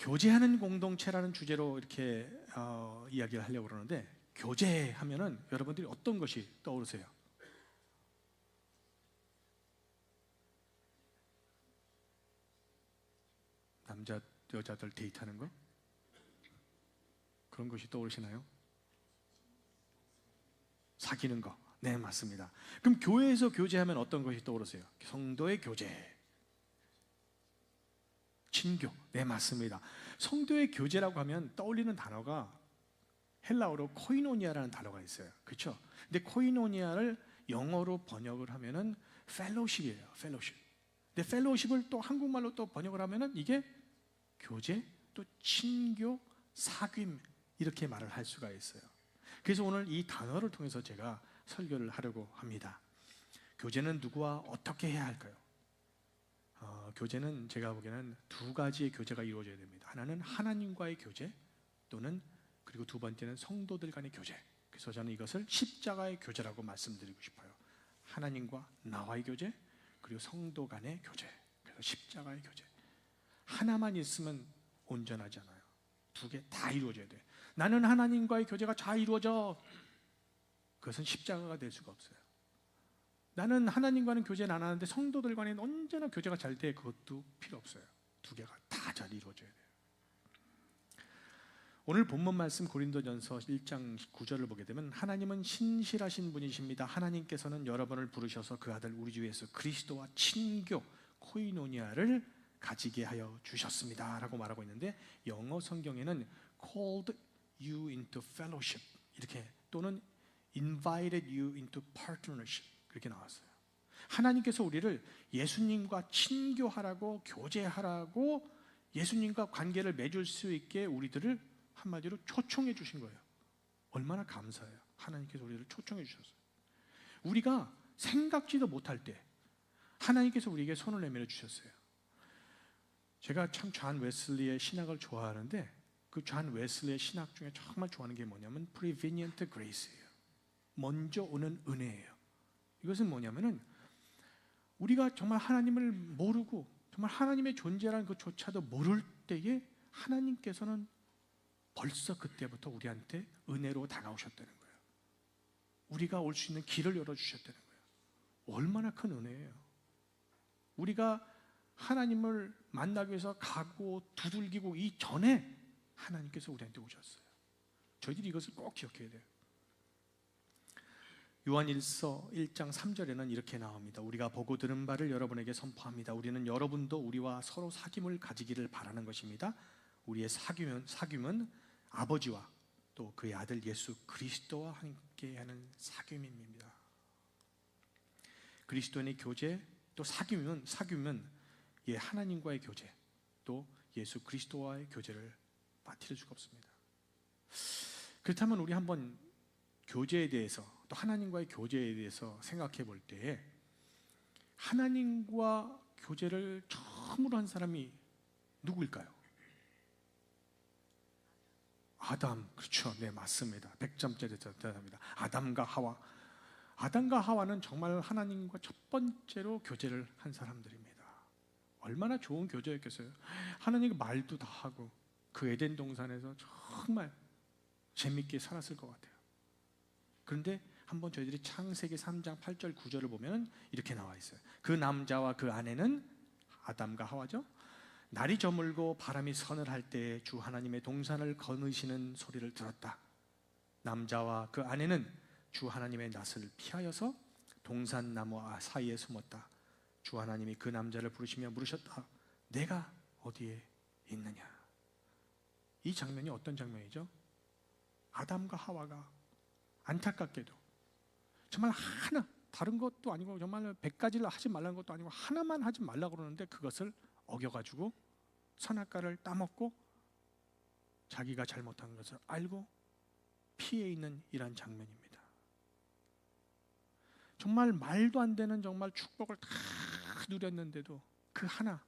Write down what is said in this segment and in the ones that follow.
교제하는 공동체라는 주제로 이렇게 어, 이야기를 하려고 그러는데 교제하면은 여러분들이 어떤 것이 떠오르세요? 남자 여자들 데이트하는 거 그런 것이 떠오르시나요? 사귀는 거. 네, 맞습니다. 그럼 교회에서 교제하면 어떤 것이 떠오르세요? 성도의 교제. 친교. 네, 맞습니다. 성도의 교제라고 하면 떠올리는 단어가 헬라어로 코이노니아라는 단어가 있어요. 그렇죠? 근데 코이노니아를 영어로 번역을 하면은 펠로십이에요. 펠로십. 근데 펠로십을 또 한국말로 또 번역을 하면은 이게 교제, 또 친교, 사귐 이렇게 말을 할 수가 있어요. 그래서 오늘 이 단어를 통해서 제가 설교를 하려고 합니다. 교제는 누구와 어떻게 해야 할까요? 어, 교제는 제가 보기에는 두 가지의 교제가 이루어져야 됩니다. 하나는 하나님과의 교제 또는 그리고 두 번째는 성도들 간의 교제. 그래서 저는 이것을 십자가의 교제라고 말씀드리고 싶어요. 하나님과 나와의 교제 그리고 성도 간의 교제. 그래서 십자가의 교제. 하나만 있으면 온전하지 않아요. 두 개 다 이루어져야 돼. 나는 하나님과의 교제가 잘 이루어져. 그것은 십자가가 될 수가 없어요. 나는 하나님과는 교제는 안 하는데 성도들 간에는 언제나 교제가 잘 돼. 그것도 필요 없어요. 두 개가 다 잘 이루어져야 돼요. 오늘 본문 말씀 고린도전서 1장 9절을 보게 되면 하나님은 신실하신 분이십니다. 하나님께서는 여러분을 부르셔서 그 아들 우리 주 예수 그리스도와 친교 코이노니아를 가지게 하여 주셨습니다라고 말하고 있는데 영어 성경에는 called you into fellowship 이렇게 또는 invited you into partnership 그렇게 나왔어요. 하나님께서 우리를 예수님과 친교하라고 교제하라고 예수님과 관계를 맺을 수 있게 우리들을 한마디로 초청해 주신 거예요. 얼마나 감사해요. 하나님께서 우리를 초청해 주셨어요. 우리가 생각지도 못할 때 하나님께서 우리에게 손을 내밀어 주셨어요. 제가 참 존 웨슬리의 신학을 좋아하는데 그 존 웨슬리의 신학 중에 정말 좋아하는 게 뭐냐면 prevenient grace예요. 먼저 오는 은혜예요. 이것은 뭐냐면은 우리가 정말 하나님을 모르고 정말 하나님의 존재라는 것조차도 모를 때에 하나님께서는 벌써 그때부터 우리한테 은혜로 다가오셨다는 거예요. 우리가 올 수 있는 길을 열어주셨다는 거예요. 얼마나 큰 은혜예요. 우리가 하나님을 만나기 위해서 가고 두들기고 이 전에 하나님께서 우리한테 오셨어요. 저희들이 이것을 꼭 기억해야 돼요. 요한일서 1장 3절에는 이렇게 나옵니다. 우리가 보고 들은 바를 여러분에게 선포합니다. 우리는 여러분도 우리와 서로 사귐을 가지기를 바라는 것입니다. 우리의 사귐은 사귐은 아버지와 또 그의 아들 예수 그리스도와 함께하는 사귐입니다. 그리스도인의 교제 또 사귐은 사귐은 예 하나님과의 교제 또 예수 그리스도와의 교제를 빠뜨릴 수가 없습니다. 그렇다면 우리 한번 교제에 대해서 또 하나님과의 교제에 대해서 생각해 볼 때에 하나님과 교제를 처음으로 한 사람이 누구일까요? 아담, 그렇죠. 네, 맞습니다. 100점짜리 대답입니다. 아담과 하와. 아담과 하와는 정말 하나님과 첫 번째로 교제를 한 사람들입니다. 얼마나 좋은 교제였겠어요. 하나님과 말도 다 하고 그 에덴 동산에서 정말 재밌게 살았을 것 같아요. 그런데 한번 저희들이 창세기 3장 8절 9절을 보면 이렇게 나와 있어요. 그 남자와 그 아내는 아담과 하와죠. 날이 저물고 바람이 서늘할 때 주 하나님의 동산을 거느시는 소리를 들었다. 남자와 그 아내는 주 하나님의 낯을 피하여서 동산 나무 사이에 숨었다. 주 하나님이 그 남자를 부르시며 물으셨다. 내가 어디에 있느냐? 이 장면이 어떤 장면이죠? 아담과 하와가 안타깝게도 정말 하나 다른 것도 아니고 정말 백 가지를 하지 말라는 것도 아니고 하나만 하지 말라 그러는데 그것을 어겨가지고 선악과를 따먹고 자기가 잘못한 것을 알고 피해 있는 이러한 장면입니다. 정말 말도 안 되는 정말 축복을 다 누렸는데도 그 하나,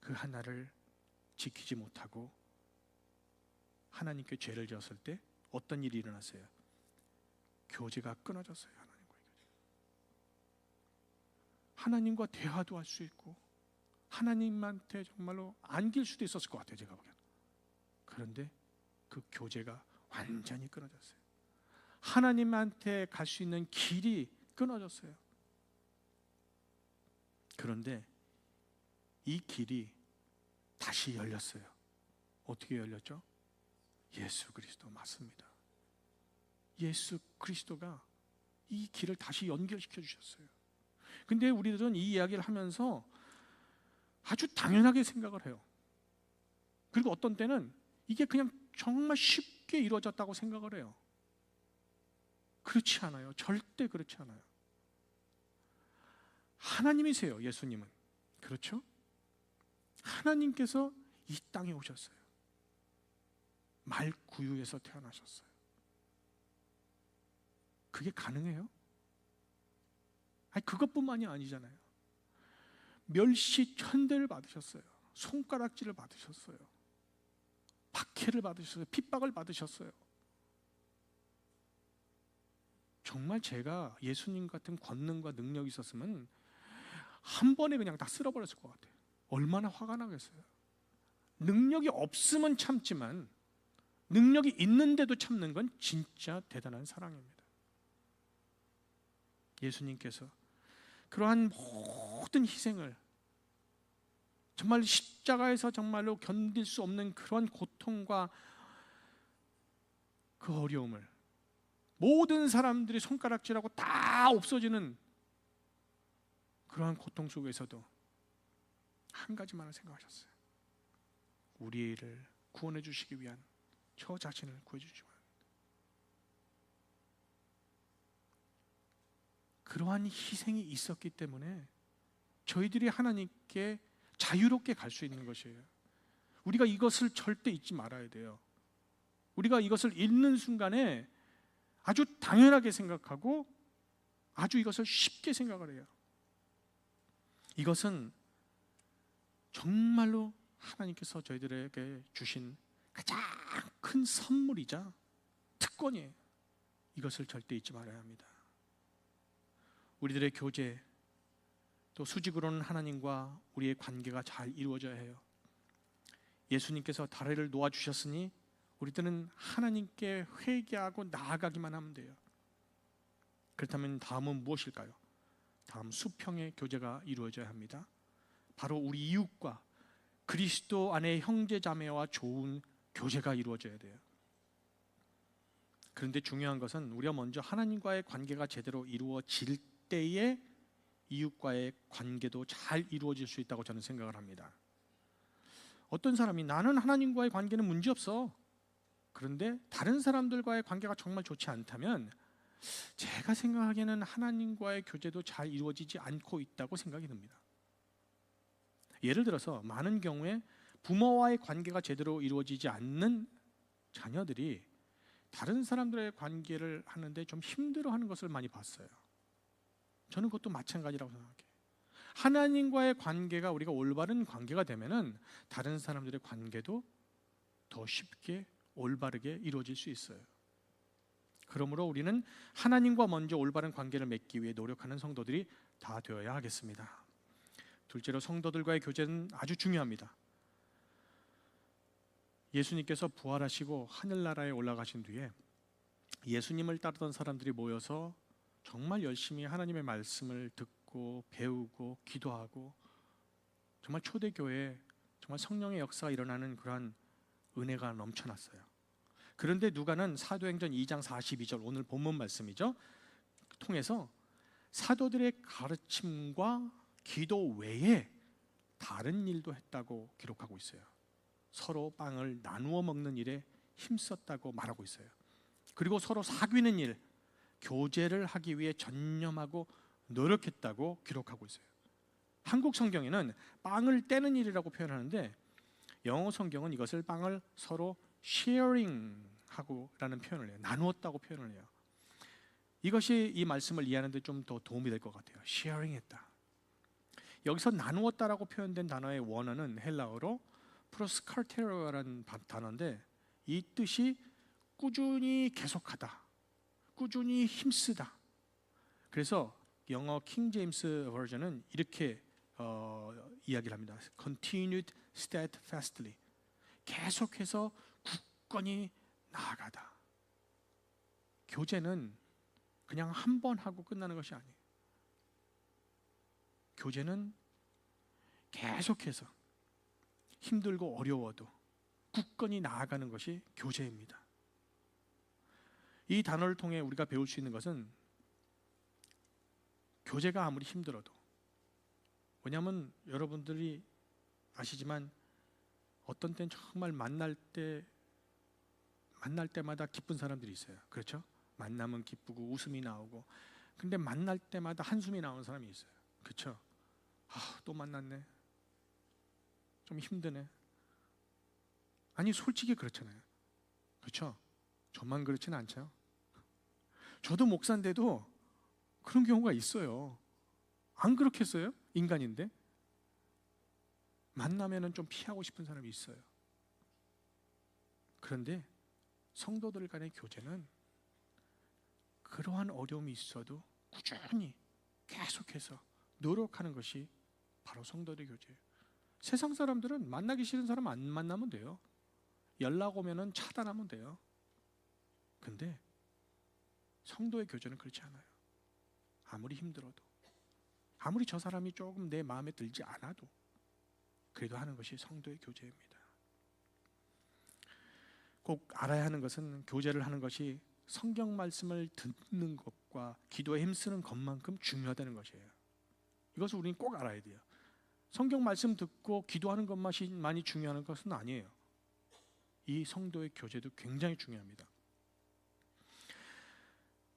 그 하나를 지키지 못하고 하나님께 죄를 지었을 때 어떤 일이 일어났어요? 교제가 끊어졌어요. 하나님과의 교제. 하나님과 대화도 할 수 있고 하나님한테 정말로 안길 수도 있었을 것 같아요. 제가 보기엔. 그런데 그 교제가 완전히 끊어졌어요. 하나님한테 갈 수 있는 길이 끊어졌어요. 그런데 이 길이 다시 열렸어요. 어떻게 열렸죠? 예수 그리스도 맞습니다. 예수 그리스도가 이 길을 다시 연결시켜 주셨어요. 근데 우리들은 이 이야기를 하면서 아주 당연하게 생각을 해요. 그리고 어떤 때는 이게 그냥 정말 쉽게 이루어졌다고 생각을 해요. 그렇지 않아요. 절대 그렇지 않아요. 하나님이세요, 예수님은. 그렇죠? 하나님께서 이 땅에 오셨어요. 말 구유에서 태어나셨어요. 그게 가능해요? 아니 그것뿐만이 아니잖아요. 멸시 천대를 받으셨어요. 손가락질을 받으셨어요. 박해를 받으셨어요. 핍박을 받으셨어요. 정말 제가 예수님 같은 권능과 능력이 있었으면 한 번에 그냥 다 쓸어버렸을 것 같아요. 얼마나 화가 나겠어요. 능력이 없으면 참지만 능력이 있는데도 참는 건 진짜 대단한 사랑입니다. 예수님께서 그러한 모든 희생을 정말 십자가에서 정말로 견딜 수 없는 그런 고통과 그 어려움을 모든 사람들이 손가락질하고 다 없어지는 그러한 고통 속에서도 한 가지만을 생각하셨어요. 우리를 구원해 주시기 위한 저 자신을 구해 주시고 그러한 희생이 있었기 때문에 저희들이 하나님께 자유롭게 갈 수 있는 것이에요. 우리가 이것을 절대 잊지 말아야 돼요. 우리가 이것을 잃는 순간에 아주 당연하게 생각하고 아주 이것을 쉽게 생각을 해요. 이것은 정말로 하나님께서 저희들에게 주신 가장 큰 선물이자 특권이에요. 이것을 절대 잊지 말아야 합니다. 우리들의 교제 또 수직으로는 하나님과 우리의 관계가 잘 이루어져야 해요. 예수님께서 다리를 놓아 주셨으니 우리들은 하나님께 회개하고 나아가기만 하면 돼요. 그렇다면 다음은 무엇일까요? 다음 수평의 교제가 이루어져야 합니다. 바로 우리 이웃과 그리스도 안에 형제 자매와 좋은 교제가 이루어져야 돼요. 그런데 중요한 것은 우리가 먼저 하나님과의 관계가 제대로 이루어질 때에 이웃과의 관계도 잘 이루어질 수 있다고 저는 생각을 합니다. 어떤 사람이 나는 하나님과의 관계는 문제 없어. 그런데 다른 사람들과의 관계가 정말 좋지 않다면 제가 생각하기에는 하나님과의 교제도 잘 이루어지지 않고 있다고 생각이 듭니다. 예를 들어서 많은 경우에 부모와의 관계가 제대로 이루어지지 않는 자녀들이 다른 사람들의 관계를 하는데 좀 힘들어하는 것을 많이 봤어요. 저는 그것도 마찬가지라고 생각해요. 하나님과의 관계가 우리가 올바른 관계가 되면은 다른 사람들의 관계도 더 쉽게 올바르게 이루어질 수 있어요. 그러므로 우리는 하나님과 먼저 올바른 관계를 맺기 위해 노력하는 성도들이 다 되어야 하겠습니다. 둘째로 성도들과의 교제는 아주 중요합니다. 예수님께서 부활하시고 하늘나라에 올라가신 뒤에 예수님을 따르던 사람들이 모여서 정말 열심히 하나님의 말씀을 듣고 배우고 기도하고 정말 초대교회 정말 성령의 역사가 일어나는 그러한 은혜가 넘쳐났어요. 그런데 누가는 사도행전 2장 42절 오늘 본문 말씀이죠. 통해서 사도들의 가르침과 기도 외에 다른 일도 했다고 기록하고 있어요. 서로 빵을 나누어 먹는 일에 힘썼다고 말하고 있어요. 그리고 서로 사귀는 일, 교제를 하기 위해 전념하고 노력했다고 기록하고 있어요. 한국 성경에는 빵을 떼는 일이라고 표현하는데 영어 성경은 이것을 빵을 서로 sharing하고라는 표현을 해요. 나누었다고 표현을 해요. 이것이 이 말씀을 이해하는데 좀 더 도움이 될 것 같아요. sharing했다. 여기서 나누었다라고 표현된 단어의 원어는 헬라어로 프로스카테로라는 단어인데 이 뜻이 꾸준히 계속하다, 꾸준히 힘쓰다. 그래서 영어 킹 제임스 버전은 이렇게 어, 이야기를 합니다. continued steadfastly. 계속해서 굳건히 나아가다. 교제는 그냥 한 번 하고 끝나는 것이 아니에요. 교제는 계속해서 힘들고 어려워도 굳건히 나아가는 것이 교제입니다. 이 단어를 통해 우리가 배울 수 있는 것은 교제가 아무리 힘들어도 왜냐하면 여러분들이 아시지만 어떤 때는 정말 만날 때 만날 때마다 기쁜 사람들이 있어요. 그렇죠? 만나면 기쁘고 웃음이 나오고 근데 만날 때마다 한숨이 나오는 사람이 있어요. 그렇죠? 아, 또 만났네. 좀 힘드네. 아니 솔직히 그렇잖아요. 그렇죠? 저만 그렇지는 않죠. 저도 목사인데도 그런 경우가 있어요. 안 그렇겠어요? 인간인데 만나면은 좀 피하고 싶은 사람이 있어요. 그런데 성도들 간의 교제는 그러한 어려움이 있어도 꾸준히 계속해서 노력하는 것이 바로 성도들의 교제예요. 세상 사람들은 만나기 싫은 사람 안 만나면 돼요. 연락 오면은 차단하면 돼요. 근데 성도의 교제는 그렇지 않아요. 아무리 힘들어도 아무리 저 사람이 조금 내 마음에 들지 않아도 그래도 하는 것이 성도의 교제입니다. 꼭 알아야 하는 것은 교제를 하는 것이 성경 말씀을 듣는 것과 기도에 힘쓰는 것만큼 중요하다는 것이에요. 이것을 우리는 꼭 알아야 돼요. 성경 말씀 듣고 기도하는 것만이 많이 중요한 것은 아니에요. 이 성도의 교제도 굉장히 중요합니다.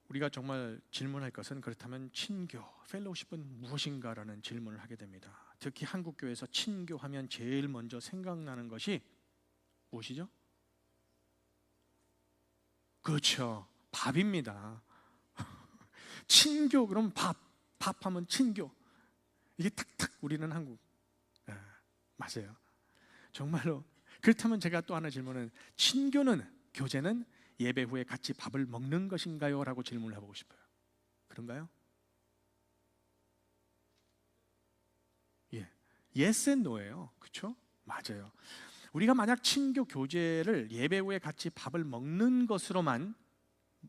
우리가 정말 질문할 것은 그렇다면 친교, 펠로우십은 무엇인가라는 질문을 하게 됩니다. 특히 한국 교회에서 친교하면 제일 먼저 생각나는 것이 무엇이죠? 그렇죠. 밥입니다. 친교 그럼 밥, 밥하면 친교. 이게 탁탁 우리는 한국 네, 맞아요. 정말로 그렇다면 제가 또 하나 질문은 친교는 교제는 예배 후에 같이 밥을 먹는 것인가요? 라고 질문을 해보고 싶어요. 그런가요? 예, yes and no예요. 그렇죠? 맞아요. 우리가 만약 친교 교제를 예배 후에 같이 밥을 먹는 것으로만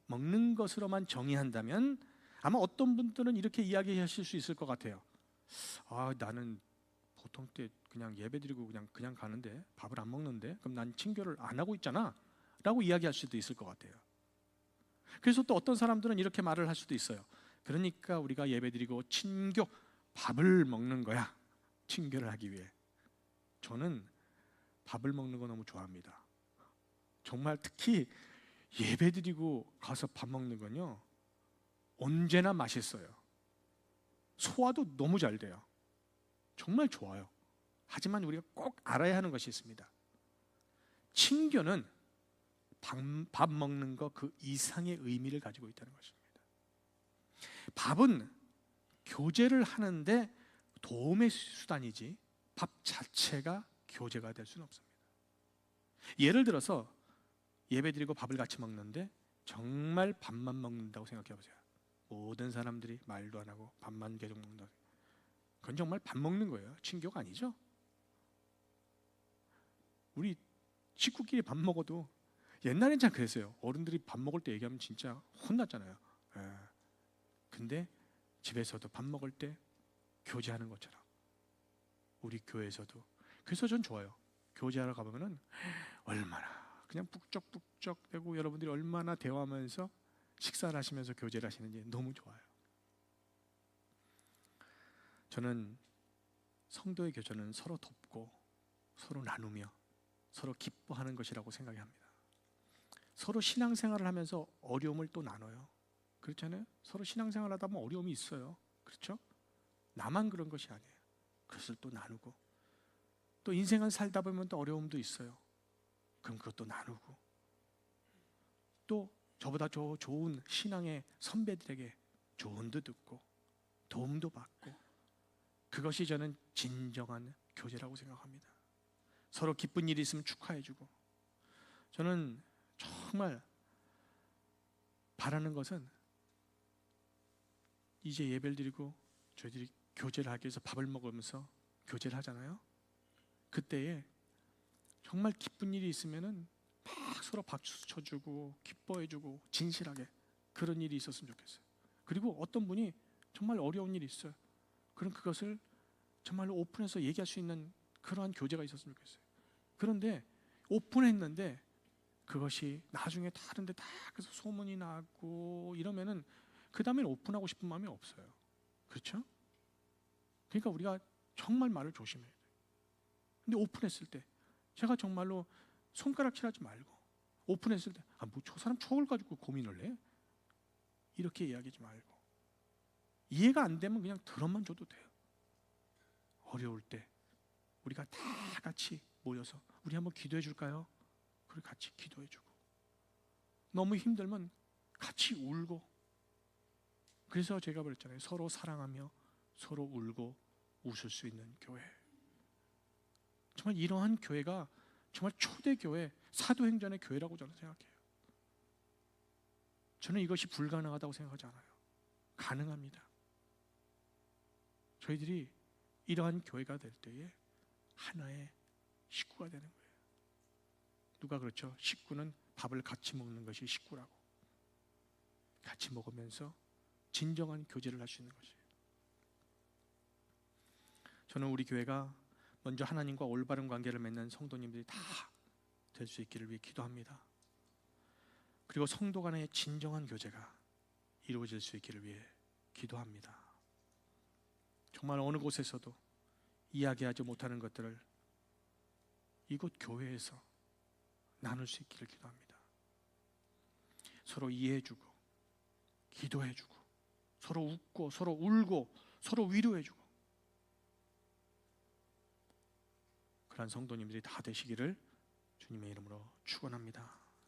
먹는 것으로만 정의한다면 아마 어떤 분들은 이렇게 이야기하실 수 있을 것 같아요. 아, 나는 보통 때 그냥 예배드리고 그냥 그냥 가는데 밥을 안 먹는데 그럼 난 친교를 안 하고 있잖아 라고 이야기할 수도 있을 것 같아요. 그래서 또 어떤 사람들은 이렇게 말을 할 수도 있어요. 그러니까 우리가 예배드리고 친교 밥을 먹는 거야. 친교를 하기 위해. 저는 밥을 먹는 거 너무 좋아합니다. 정말 특히 예배드리고 가서 밥 먹는 건요. 언제나 맛있어요. 소화도 너무 잘 돼요. 정말 좋아요. 하지만 우리가 꼭 알아야 하는 것이 있습니다. 친교는 밥 먹는 것 그 이상의 의미를 가지고 있다는 것입니다. 밥은 교제를 하는데 도움의 수단이지 밥 자체가 교제가 될 수는 없습니다. 예를 들어서 예배드리고 밥을 같이 먹는데 정말 밥만 먹는다고 생각해 보세요. 모든 사람들이 말도 안 하고 밥만 계속 먹는다. 그건 정말 밥 먹는 거예요. 친교가 아니죠. 우리 식구끼리 밥 먹어도 옛날엔 참 그랬어요. 어른들이 밥 먹을 때 얘기하면 진짜 혼났잖아요. 예. 근데 집에서도 밥 먹을 때 교제하는 것처럼 우리 교회에서도 그래서 전 좋아요. 교제하러 가보면은 얼마나 그냥 북적북적대고 여러분들이 얼마나 대화하면서 식사를 하시면서 교제를 하시는지 너무 좋아요. 저는 성도의 교제는 서로 돕고 서로 나누며 서로 기뻐하는 것이라고 생각합니다. 서로 신앙생활을 하면서 어려움을 또 나눠요. 그렇잖아요. 서로 신앙생활 하다 보면 어려움이 있어요. 그렇죠? 나만 그런 것이 아니에요. 그것을 또 나누고 또 인생을 살다 보면 또 어려움도 있어요. 그럼 그것도 나누고 또 저보다 저 좋은 신앙의 선배들에게 조언도 듣고 도움도 받고 그것이 저는 진정한 교제라고 생각합니다. 서로 기쁜 일이 있으면 축하해주고 저는 정말 바라는 것은 이제 예배를 드리고 저희들이 교제를 하기 위해서 밥을 먹으면서 교제를 하잖아요. 그때에 정말 기쁜 일이 있으면은 막 서로 박수 쳐주고 기뻐해주고 진실하게 그런 일이 있었으면 좋겠어요. 그리고 어떤 분이 정말 어려운 일이 있어요. 그럼 그것을 정말로 오픈해서 얘기할 수 있는 그러한 교제가 있었으면 좋겠어요. 그런데 오픈했는데 그것이 나중에 다른데 다 그래서 소문이 나고 이러면은 그 다음에 오픈하고 싶은 마음이 없어요. 그렇죠? 그러니까 우리가 정말 말을 조심해야 돼요. 근데 오픈했을 때 제가 정말로 손가락질하지 말고 오픈했을 때 아 뭐저 사람 추억을 가지고 고민을 해? 이렇게 이야기하지 말고 이해가 안 되면 그냥 들어만 줘도 돼요. 어려울 때 우리가 다 같이 모여서 우리 한번 기도해 줄까요? 그리고 같이 기도해 주고 너무 힘들면 같이 울고 그래서 제가 그랬잖아요. 서로 사랑하며 서로 울고 웃을 수 있는 교회. 정말 이러한 교회가 정말 초대 교회, 사도행전의 교회라고 저는 생각해요. 저는 이것이 불가능하다고 생각하지 않아요. 가능합니다. 저희들이 이러한 교회가 될 때에 하나의 식구가 되는 거예요. 누가 그렇죠? 식구는 밥을 같이 먹는 것이 식구라고. 같이 먹으면서 진정한 교제를 할 수 있는 것이에요. 저는 우리 교회가 먼저 하나님과 올바른 관계를 맺는 성도님들이 다 될 수 있기를 위해 기도합니다. 그리고 성도 간의 진정한 교제가 이루어질 수 있기를 위해 기도합니다. 정말 어느 곳에서도 이야기하지 못하는 것들을 이곳 교회에서 나눌 수 있기를 기도합니다. 서로 이해해주고, 기도해주고, 서로 웃고, 서로 울고, 서로 위로해주고, 그런 성도님들이 다 되시기를 주님의 이름으로 축원합니다.